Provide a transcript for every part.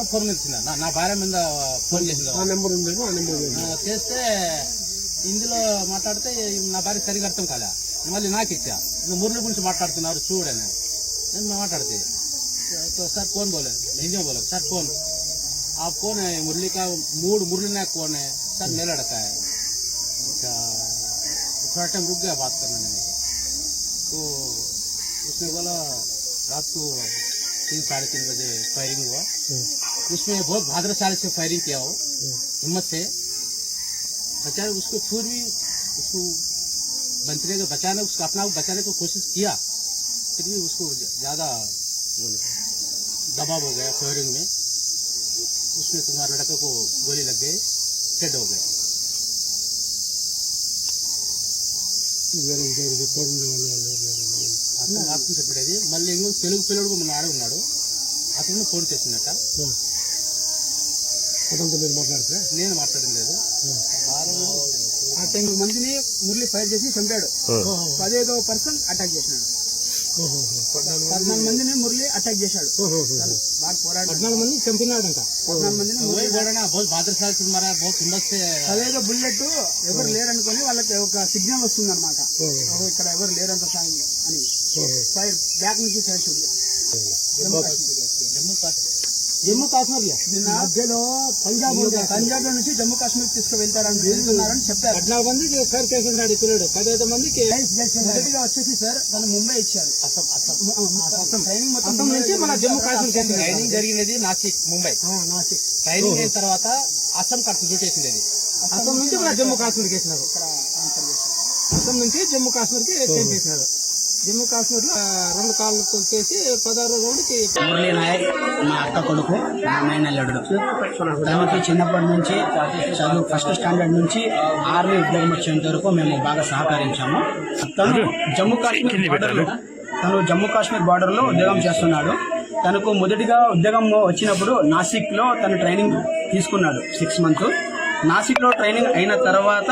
Number phone ఇచ్చింది నా నా భార్య మీద ఫోన్ చేసింది ఆ నెంబర్ ఉందేమో ఆ నెంబర్ ఉంది. ఆ, చేస్తే ఇందులో మాట్లాడితే నా భార్య సరిగా అర్థం కాలే మళ్ళీ నాకు ఇచ్చా నువ్వు మురళి గురించి మాట్లాడుతున్నారు చూడని నేను మాట్లాడితే तो सर कौन बोले हिंदी में बोले सर कौन आप कौन है मुरली का मूड मुरली नायक कौन है सर मेरा लड़का है अच्छा थोड़ा टाइम रुक गया बात करने में तो उसने बोला रात को तीन साढ़े तीन बजे फायरिंग हुआ उसमें बहुत भाद्रशाली से फायरिंग किया हो हिम्मत से बचाए उसको फिर भी उसको बंतरे को बचाने उसको अपना को बचाने की कोशिश किया फिर भी उसको ज्यादा दबाव हो गया फायरिंग में उसमें तुम्हारे लड़के को गोली लग गई डेड हो गए వేరే ఇంకా ఇది తోడు ఉన్న వాళ్ళు వాళ్ళు ఎవరు లేరు. అతను ఆప్షన్ చెప్పేది మళ్ళీ ఇంకో తెలుగు పిల్లడు మన ఆడ ఉన్నాడు అతను ఫోన్ చేసిందట కుటుంబంతో మీరు మాట్లాడితే? నేను మాట్లాడడం లేదు. మందిని మురళి ఫైర్ చేసి చంపాడు. పదిహేదో పర్సన్ అటాక్ చేసినాడు. పద్నాలుగు మందిని మురళి అటాక్ చేశాడు. బాగా పోరాడు పద్నాలుగు మంది చంపినాడంట. పద్నాలుగు మందిని అదేదో బుల్లెట్ ఎవరు లేరనుకొని వాళ్ళకి ఒక సిగ్నల్ వస్తుంది అనమాట ఇక్కడ ఎవరు లేరంత సాయం అని. ఫైర్ బ్యాక్ నుంచి ఫైర్ షూట్ జమ్మూ కాశ్మీర్. జమ్మూ కాశ్మీర్ మధ్యలో పంజాబ్ పంజాబ్లో నుంచి జమ్మూ కాశ్మీర్ తీసుకువెళ్తారని వెళ్తున్నారని చెప్పారు. పద్నాలుగు మంది సార్ కేసీఆర్ నాయుడు కులాడు పదహైదు మందికి మొదటిగా వచ్చేసి సార్ మన ముంబై ఇచ్చారు. అసలు ట్రైనింగ్ నుంచి మన జమ్మూ కాశ్మీర్ ట్రైనింగ్ జరిగినది నాసిక్ ముంబై. నాసిక్. ట్రైనింగ్ అయిన తర్వాత అస్సాం కరెక్ట్ డ్యూటీ వేసింది అస్సాం నుంచి మన జమ్మూ కాశ్మీర్కి వేసినారు అస్సాం నుంచి జమ్మూ కాశ్మీర్కి చేసినారు జమ్మూ కాశ్మీర్లో రెండు కాళ్ళు కొలిచేసి పదహారు రౌండ్కి మురళీ నాయక్ మా అక్క కొడుకు మా మేనల్లుడు తనకి చిన్నప్పటి నుంచి చదువు ఫస్ట్ స్టాండర్డ్ నుంచి ఆర్మీ ఉద్యోగం వచ్చేంత వరకు మేము బాగా సహకరించాము. తను జమ్మూ కాశ్మీర్ బార్డర్లో తను జమ్మూ కాశ్మీర్ బార్డర్లో ఉద్యోగం చేస్తున్నాడు. తనకు మొదటిగా ఉద్యోగం వచ్చినప్పుడు నాసిక్లో తను ట్రైనింగ్ తీసుకున్నాడు సిక్స్ మంత్స్ నాసిక్లో ట్రైనింగ్ అయిన తర్వాత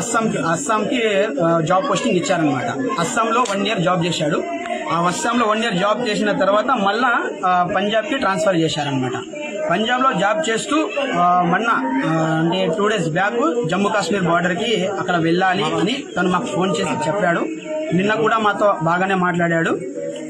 అస్సాంకి అస్సాంకి జాబ్ పోస్టింగ్ ఇచ్చారనమాట అస్సాంలో వన్ ఇయర్ జాబ్ చేశాడు. ఆ అస్సాంలో వన్ ఇయర్ జాబ్ చేసిన తర్వాత మళ్ళా పంజాబ్కి ట్రాన్స్ఫర్ చేశారనమాట పంజాబ్లో జాబ్ చేస్తూ మొన్న అంటే two days back Jammu Kashmir బార్డర్కి అక్కడ వెళ్ళాలి అని తను మాకు ఫోన్ చేసి చెప్పాడు. నిన్న కూడా మాతో బాగానే మాట్లాడాడు.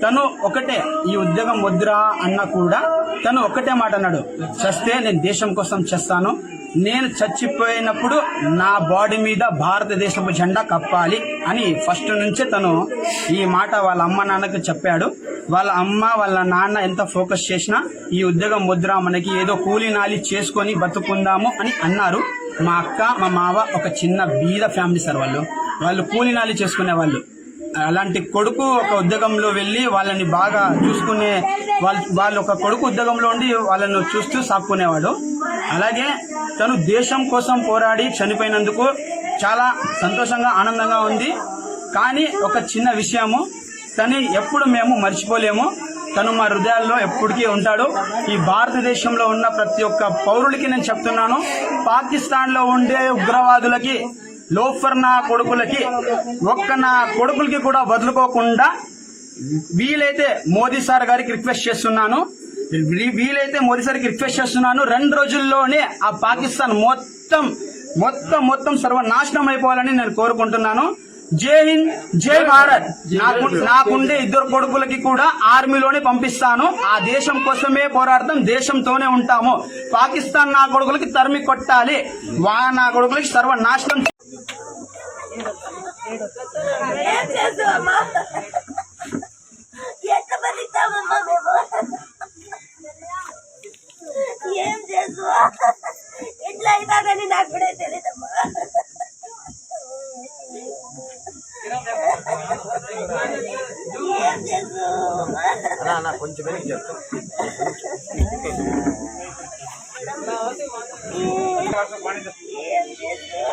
తను ఒకటే ఈ ఉద్యోగం వద్దురా అన్న కూడా తను ఒకటే మాట అన్నాడు. చస్తే నేను దేశం కోసం చేస్తాను. నేను చచ్చిపోయినప్పుడు నా బాడీ మీద భారతదేశపు జెండా కప్పాలి అని ఫస్ట్ నుంచే తను ఈ మాట వాళ్ళ అమ్మ నాన్నకి చెప్పాడు. వాళ్ళ అమ్మ వాళ్ళ నాన్న ఎంత ఫోకస్ చేసినా ఈ ఉద్యోగం వద్దురా మనకి ఏదో కూలీ నాలి చేసుకొని బతుకుందాము అని అన్నారు. మా అక్క మా మావ ఒక చిన్న బీద ఫ్యామిలీ సార్ వాళ్ళు. వాళ్ళు కూలీ నాలి చేసుకునే వాళ్ళు అలాంటి కొడుకు ఒక ఉద్యోగంలో వెళ్ళి వాళ్ళని బాగా చూసుకునే వాళ్ళ వాళ్ళు ఒక కొడుకు ఉద్యోగంలో ఉండి వాళ్ళను చూస్తూ సాక్కునేవాడు. అలాగే తను దేశం కోసం పోరాడి చనిపోయినందుకు చాలా సంతోషంగా ఆనందంగా ఉంది. కానీ ఒక చిన్న విషయము తను ఎప్పుడు మేము మర్చిపోలేము. తను మా హృదయాల్లో ఎప్పటికీ ఉంటాడు. ఈ భారతదేశంలో ఉన్న ప్రతి ఒక్క పౌరుడికి నేను చెప్తున్నాను పాకిస్తాన్లో ఉండే ఉగ్రవాదులకి లోఫర్ నా కొడుకులకి ఒక్క నా కొడుకులకి కూడా వదులుకోకుండా వీలైతే మోదీ సార్ గారికి రిక్వెస్ట్ చేస్తున్నాను. వీలైతే మోదీ సార్కి రిక్వెస్ట్ చేస్తున్నాను. రెండు రోజుల్లోనే ఆ పాకిస్తాన్ మొత్తం మొత్తం మొత్తం సర్వనాశనం అయిపోవాలని నేను కోరుకుంటున్నాను. జై హింద్ జై భారత్. నాకు నాకుండే ఇద్దరు కొడుకులకి కూడా ఆర్మీలోనే పంపిస్తాను. ఆ దేశం కోసమే పోరాడతాం దేశంతోనే ఉంటాము. పాకిస్తాన్ నా కొడుకులకి తరిమి కొట్టాలి. వా నా కొడుకులకి సర్వనాశనం ఏం చేస్తామమ్మా ఎట్లా బతుకుతామమ్మా మేము ఏం చేస్తావా ఎట్లా అయినా కానీ నాకు కూడా తెలియదమ్మా ఏం ఏం చేస్తావా ఏం చేస్తావా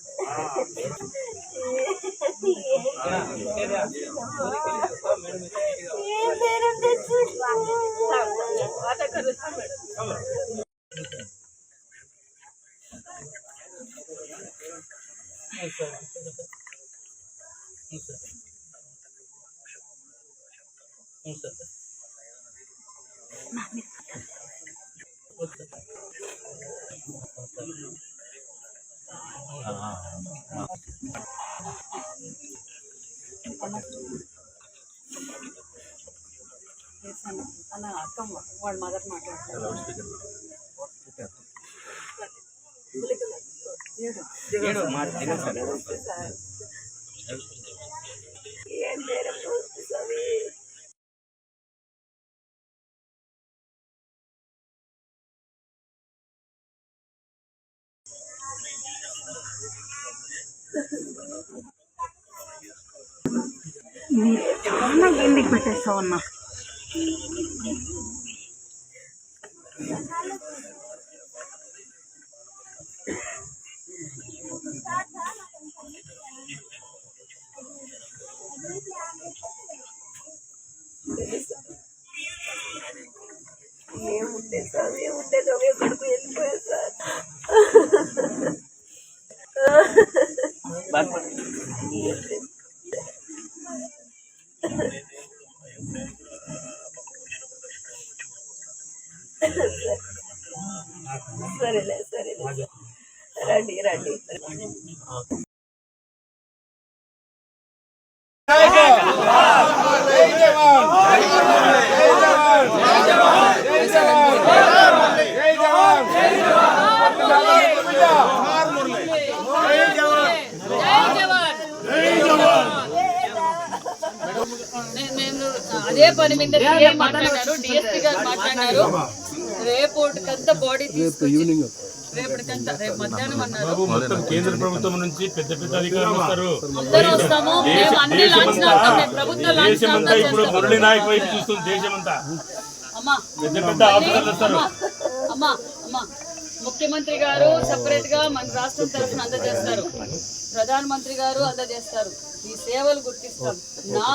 మళ్ళీ ఏం బేరం తెచ్చు అన్న అక్కమ్మ వాడు మదర్ మాట్లాడతారు చాలా ఎందుకు పెట్టేస్తావు అన్న? సరేలే సరేలే. రండి రండి. నేను అదే పని మీద మాట్లాడారు డిఎస్పీ గారు మాట్లాడారు. రేపటికంతా బాడీ తీసుకొచ్చి రేపటికంతా రేపు మధ్యాహ్నం అన్నారు. మొత్తం కేంద్ర ప్రభుత్వం నుంచి పెద్ద పెద్ద అధికారులు వస్తారు. అందరూ వస్తాము మేము అన్ని లాంఛన అవుతాం మేము ప్రభుత్వ లాంఛన దేశమంతా ఇప్పుడు మురళీ నాయక్ వైపు చూస్తుంది దేశమంతా. అమ్మా పెద్ద పెద్ద ఆఫీసర్లు వస్తారు. అమ్మా అమ్మా ముఖ్యమంత్రి గారు సపరేట్గా మన రాష్ట్రం తరఫున అందజేస్తారు. ప్రధానమంత్రి గారు అందజేస్తారు. ఈ సేవలు గుర్తిస్తాం. నా